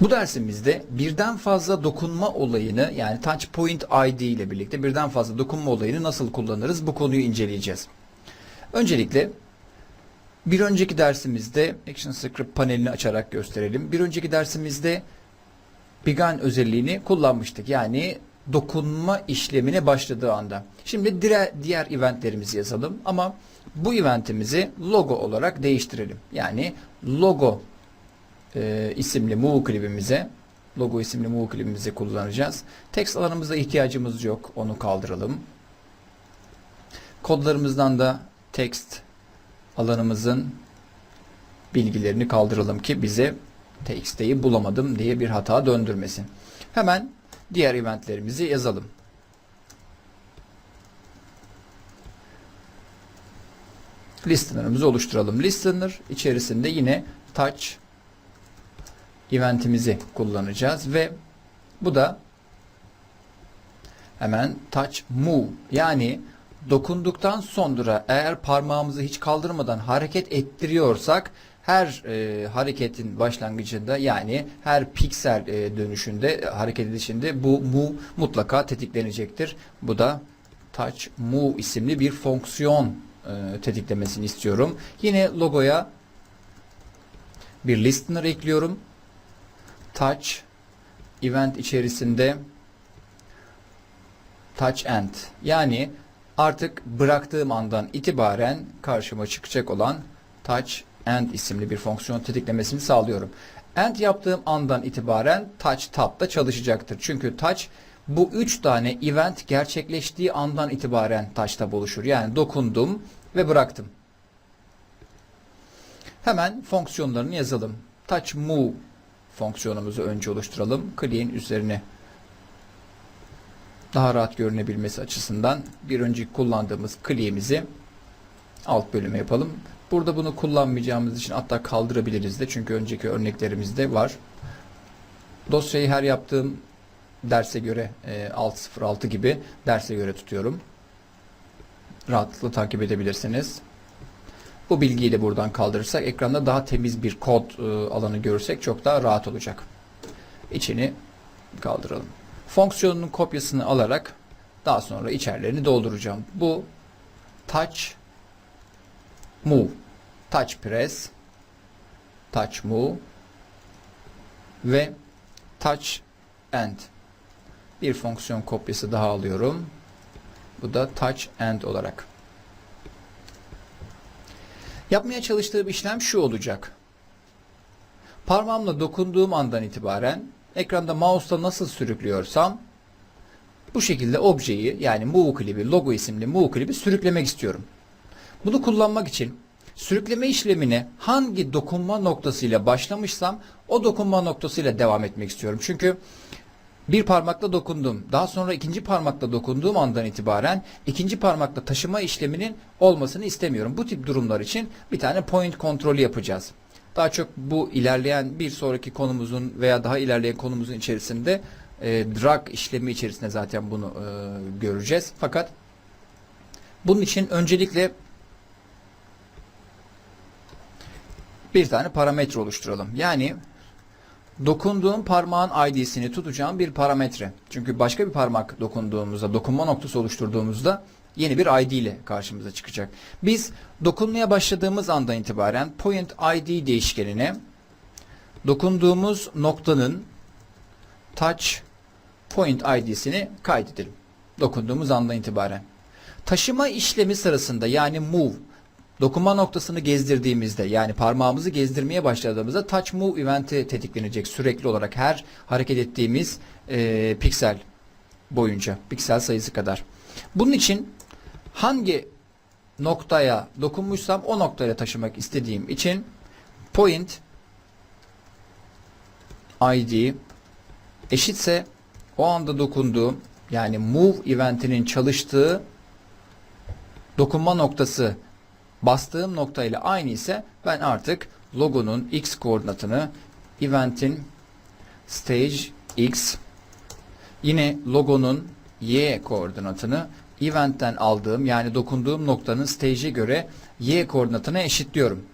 Bu dersimizde birden fazla dokunma olayını yani touch point ID ile birlikte birden fazla dokunma olayını nasıl kullanırız bu konuyu inceleyeceğiz. Öncelikle bir önceki dersimizde Action Script panelini açarak gösterelim. Bir önceki dersimizde Begun özelliğini kullanmıştık. Yani dokunma işlemine başladığı anda. Şimdi diğer eventlerimizi yazalım ama bu eventimizi logo olarak değiştirelim. Yani logo e, isimli move klibimize logo isimli move klibimizi kullanacağız. Text alanımızda ihtiyacımız yok. Onu kaldıralım. Kodlarımızdan da text alanımızın bilgilerini kaldıralım ki bize text'teyi bulamadım diye bir hata döndürmesin. Hemen diğer eventlerimizi yazalım. Listener'ımızı oluşturalım. Listener içerisinde yine touch eventimizi kullanacağız ve bu da hemen touch move yani dokunduktan sonra eğer parmağımızı hiç kaldırmadan hareket ettiriyorsak her e, hareketin başlangıcında yani her piksel e, dönüşünde hareket edişinde bu move mutlaka tetiklenecektir. Bu da touch move isimli bir fonksiyon e, tetiklemesini istiyorum. Yine logoya bir listener ekliyorum touch event içerisinde touch end yani artık bıraktığım andan itibaren karşıma çıkacak olan touch end isimli bir fonksiyon tetiklemesini sağlıyorum. End yaptığım andan itibaren touch tab da çalışacaktır. Çünkü touch bu üç tane event gerçekleştiği andan itibaren touch tab oluşur. Yani dokundum ve bıraktım. Hemen fonksiyonlarını yazalım. Touch move fonksiyonumuzu önce oluşturalım. Click'in üzerine daha rahat görünebilmesi açısından bir önceki kullandığımız click'imizi alt bölüme yapalım. Burada bunu kullanmayacağımız için hatta kaldırabiliriz de çünkü önceki örneklerimizde var. Dosyayı her yaptığım derse göre e, 606 gibi derse göre tutuyorum. Rahatlıkla takip edebilirsiniz. Bu bilgiyi de buradan kaldırırsak ekranda daha temiz bir kod e, alanı görürsek çok daha rahat olacak. İçini kaldıralım. Fonksiyonun kopyasını alarak daha sonra içerilerini dolduracağım. Bu touch move, touch press, touch move ve touch end. Bir fonksiyon kopyası daha alıyorum. Bu da touch end olarak. Yapmaya çalıştığım işlem şu olacak. Parmağımla dokunduğum andan itibaren ekranda mouse'la nasıl sürüklüyorsam bu şekilde objeyi yani move klibi, logo isimli move klibi sürüklemek istiyorum. Bunu kullanmak için sürükleme işlemine hangi dokunma noktasıyla başlamışsam o dokunma noktasıyla devam etmek istiyorum. Çünkü bir parmakla dokundum. Daha sonra ikinci parmakla dokunduğum andan itibaren ikinci parmakla taşıma işleminin olmasını istemiyorum. Bu tip durumlar için bir tane point kontrolü yapacağız. Daha çok bu ilerleyen bir sonraki konumuzun veya daha ilerleyen konumuzun içerisinde e, drag işlemi içerisinde zaten bunu e, göreceğiz. Fakat bunun için öncelikle bir tane parametre oluşturalım. Yani dokunduğum parmağın ID'sini tutacağım bir parametre. Çünkü başka bir parmak dokunduğumuzda, dokunma noktası oluşturduğumuzda yeni bir ID ile karşımıza çıkacak. Biz dokunmaya başladığımız andan itibaren point ID değişkenine dokunduğumuz noktanın touch point ID'sini kaydedelim. Dokunduğumuz andan itibaren. Taşıma işlemi sırasında yani move dokunma noktasını gezdirdiğimizde yani parmağımızı gezdirmeye başladığımızda touch move eventi tetiklenecek sürekli olarak her hareket ettiğimiz e, piksel boyunca piksel sayısı kadar. Bunun için hangi noktaya dokunmuşsam o noktaya taşımak istediğim için point id eşitse o anda dokunduğum yani move eventinin çalıştığı dokunma noktası bastığım nokta ile aynı ise ben artık logonun x koordinatını eventin stage x yine logonun y koordinatını eventten aldığım yani dokunduğum noktanın stage'e göre y koordinatına eşitliyorum.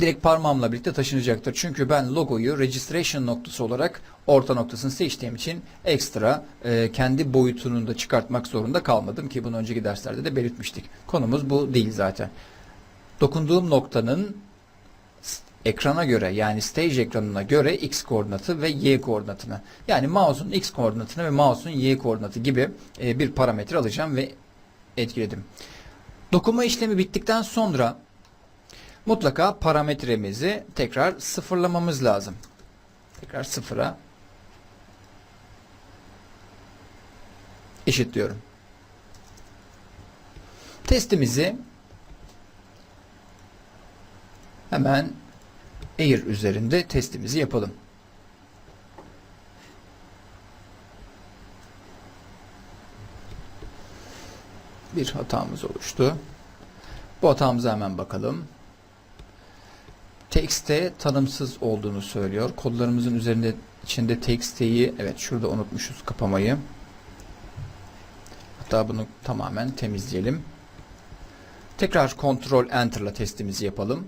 Direkt parmağımla birlikte taşınacaktır. Çünkü ben logoyu registration noktası olarak orta noktasını seçtiğim için ekstra e, kendi boyutunu da çıkartmak zorunda kalmadım ki bunu önceki derslerde de belirtmiştik. Konumuz bu değil zaten. Dokunduğum noktanın ekrana göre yani stage ekranına göre x koordinatı ve y koordinatını yani mouse'un x koordinatını ve mouse'un y koordinatı gibi e, bir parametre alacağım ve etkiledim. Dokunma işlemi bittikten sonra mutlaka parametremizi tekrar sıfırlamamız lazım. Tekrar sıfıra eşitliyorum. Testimizi hemen Air üzerinde testimizi yapalım. Bir hatamız oluştu. Bu hatamıza hemen bakalım. TXT tanımsız olduğunu söylüyor. Kodlarımızın üzerinde içinde TXT'yi evet şurada unutmuşuz kapamayı. Hatta bunu tamamen temizleyelim. Tekrar Ctrl Enter ile testimizi yapalım.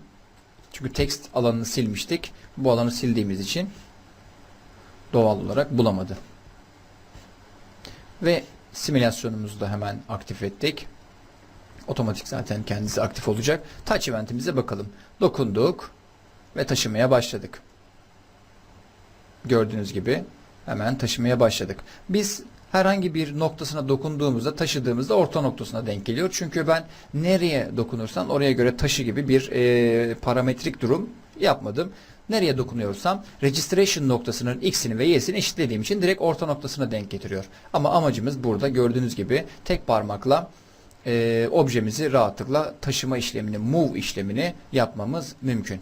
Çünkü text alanını silmiştik. Bu alanı sildiğimiz için doğal olarak bulamadı. Ve simülasyonumuzu da hemen aktif ettik. Otomatik zaten kendisi aktif olacak. Touch eventimize bakalım. Dokunduk ve taşımaya başladık. Gördüğünüz gibi hemen taşımaya başladık. Biz herhangi bir noktasına dokunduğumuzda taşıdığımızda orta noktasına denk geliyor. Çünkü ben nereye dokunursan oraya göre taşı gibi bir e, parametrik durum yapmadım. Nereye dokunuyorsam registration noktasının x'ini ve y'sini eşitlediğim için direkt orta noktasına denk getiriyor. Ama amacımız burada gördüğünüz gibi tek parmakla e, objemizi rahatlıkla taşıma işlemini, move işlemini yapmamız mümkün.